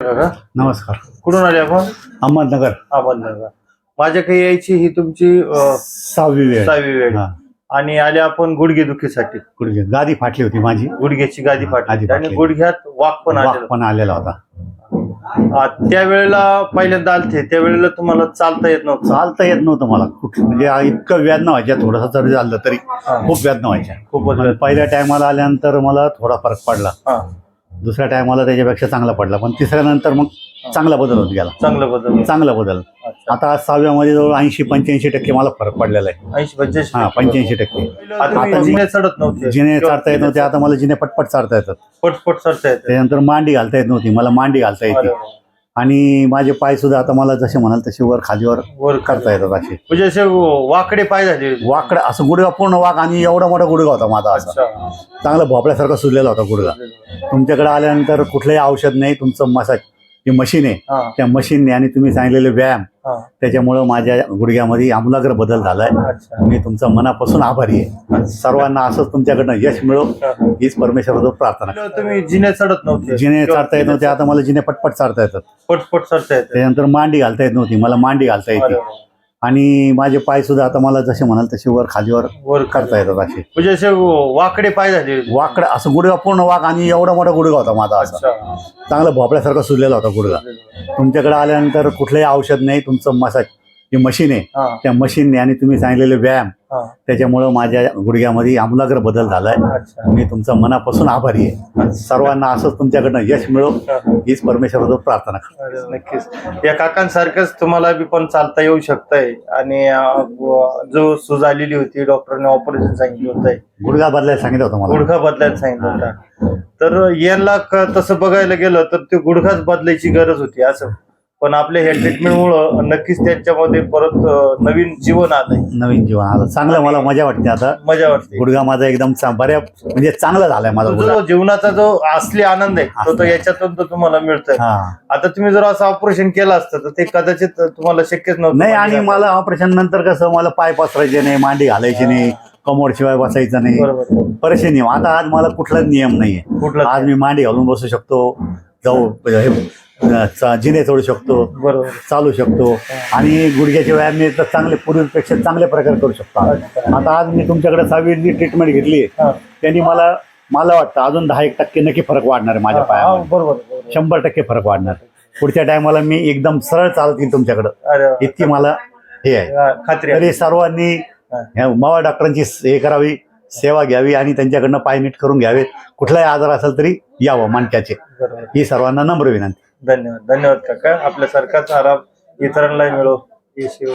काका नमस्कार. कुठून आले आपण? अहमदनगर. अहमदनगर. माझ्याकडे यायची ही तुमची अ, सहावी वेळ. सहावी वेळ. हा, आणि आले आपण गुडघे दुखीसाठी गुडघे. गादी फाटली होती माझी. गुडघ्याची गादी फाटली. गादी आणि फाटली. गुडघ्यात वाक पण वाक आलेला पण आलेला होता. हा, त्यावेळेला पहिल्यांदा आलते. त्यावेळेला तुम्हाला चालता येत नव्हतं. चालता येत नव्हतं मला. कुठ म्हणजे इतकं व्याध व्हायच्या. थोडंसं जरी झालं तरी. खूप व्याध व्हायच्या. खूपच पण पहिल्या टायमाला आल्यानंतर मला थोडा फरक पडला. हा. दुसऱ्या टायमाला त्याच्यापेक्षा चांगला पडला. पण तिसऱ्या नंतर मग चांगला बदल होत गेला. चांगलं बदल चांगला बदल. आता आज सहाव्यामध्ये जवळ ऐंशी पंच्याऐंशी टक्के मला फरक पडलेला आहे. ऐंशी पंच्याऐंशी हा पंच्याऐंशी टक्के. आता जिने चढत नव्हते. जिने चालता येत नव्हते आता मला जिने पटपट चालता येतात. पटपट चढता येते त्याच्यानंतर मांडी घालता येत नव्हती मला मांडी घालता येते. आणि माझे पाय सुद्धा आता मला जसे म्हणाल तसे वर खालीवर वर करता येतात असे. म्हणजे असे वाकडे पाय झाले वाकड असं गुडघा पूर्ण वाक आणि एवढा मोठा गुडघा होता माझा असा. चांगला भोपळ्यासारखा सुजलेला होता गुडघा. तुमच्याकडे आल्यानंतर कुठलंही औषध नाही तुमचं मसाज जी मशीन आहे. त्या मशीनने आणि तुम्ही सांगितलेले व्यायाम त्याच्यामुळं माझ्या गुडघ्यामध्ये आमूलाग्र बदल झालाय. मी तुमचा मनापासून आभारी आहे. सर्वांना असंच तुमच्याकडनं यश मिळो. हीच परमेश्वराजवळ प्रार्थना. तुम्ही जिने चढत नव्हते. जिने चालता येत नव्हते. आता मला जिने पटपट चालता येतात. पटपट चढता येते त्याच्यानंतर मांडी घालता येत नव्हती. मला मांडी घालता येते. आणि माझे पाय सुद्धा आता मला जसे म्हणाल तसे वर खालीवर वर करता येतात असे. म्हणजे असे वाकडे पाय झाले वाकड असं गुडघा पूर्ण वाक आणि एवढा मोठा गुडघा होता माझा असा. चांगला भोपळ्यासारखा सुजलेला होता गुडघा. तुमच्याकडे आल्यानंतर कुठलंही औषध नाही तुमचं मसाज जी मशीन आहे. त्या मशीनने आणि तुम्ही सांगितलेले व्यायाम त्याच्यामुळं माझ्या गुडघ्यामध्ये आमूलाग्र बदल झालाय. मी तुमचा मनापासून आभारी आहे. सर्वांना असंच तुमच्याकडनं यश मिळो. हीच परमेश्वराजवळ प्रार्थना करतो. नक्कीच. या काकांसारखंच तुम्हाला बी पण चालता येऊ शकतंय. आणि जो सूज आलेली होती डॉक्टरने ऑपरेशन सांगितलं होतं गुडघा बदलायला सांगितलं होतं मला. गुडघा बदलायला सांगितलं होता. तर यांना तसं बघायला गेलं तर ते गुडघाच बदलायची गरज होती असं. पण आपल्या ह्या ट्रीटमेंटमुळं नक्कीच त्यांच्यामध्ये परत नवीन जीवन आलंय. नवीन जीवन आलं. चांगलं मला मजा वाटते आता. मजा वाटते. गुडघा माझा एकदम चा- बऱ्या म्हणजे चांगला झालाय माझा तो गुडघा. जो जीवनाचा जो असली आनंद आहे तो तो याच्यातून तो तुम्हाला मिळतोय. हा. आता तुम्ही जर असं ऑपरेशन केलं असतं तर ते कदाचित तुम्हाला शक्यच नव्हतं नाही आणि मला ऑपरेशन नंतर कसं मला पाय पसरायचे नाही मांडी घालायची नाही कमोड शिवाय बसायचं नाही. बरोबर परेशानी आहे. आता आज मला कुठलाच नियम नाहीये. कुठला आज मी मांडी घालून बसू शकतो. जाऊ हे जिने चढू शकतो बरोबर. चालू शकतो. आणि गुडघ्याचे व्यायाम मी तर चांगले पूर्वीपेक्षा चांगले प्रकार करू शकतो. आता आज मी तुमच्याकडे सहावी ट्रीटमेंट घेतली. त्यांनी मला मला वाटतं अजून दहा एक टक्के नक्की फरक वाढणार आहे माझ्या पायामध्ये. बरोबर. शंभर टक्के फरक वाढणार. पुढच्या टायमाला मी एकदम सरळ चालत येईल तुमच्याकडं. इतकी मला हे आहे. खात्री सर्वांनी मावा डॉक्टरांची हे करावी सेवा घ्यावी आणि त्यांच्याकडनं पाय नीट करून घ्यावेत. कुठलाही आजार असेल तरी यावं मानक्याचे ही सर्वांना नम्र विनंती. धन्यवाद. धन्यवाद काका. आपल्या सरकारचा आराम इतरांनाही मिळो. शिव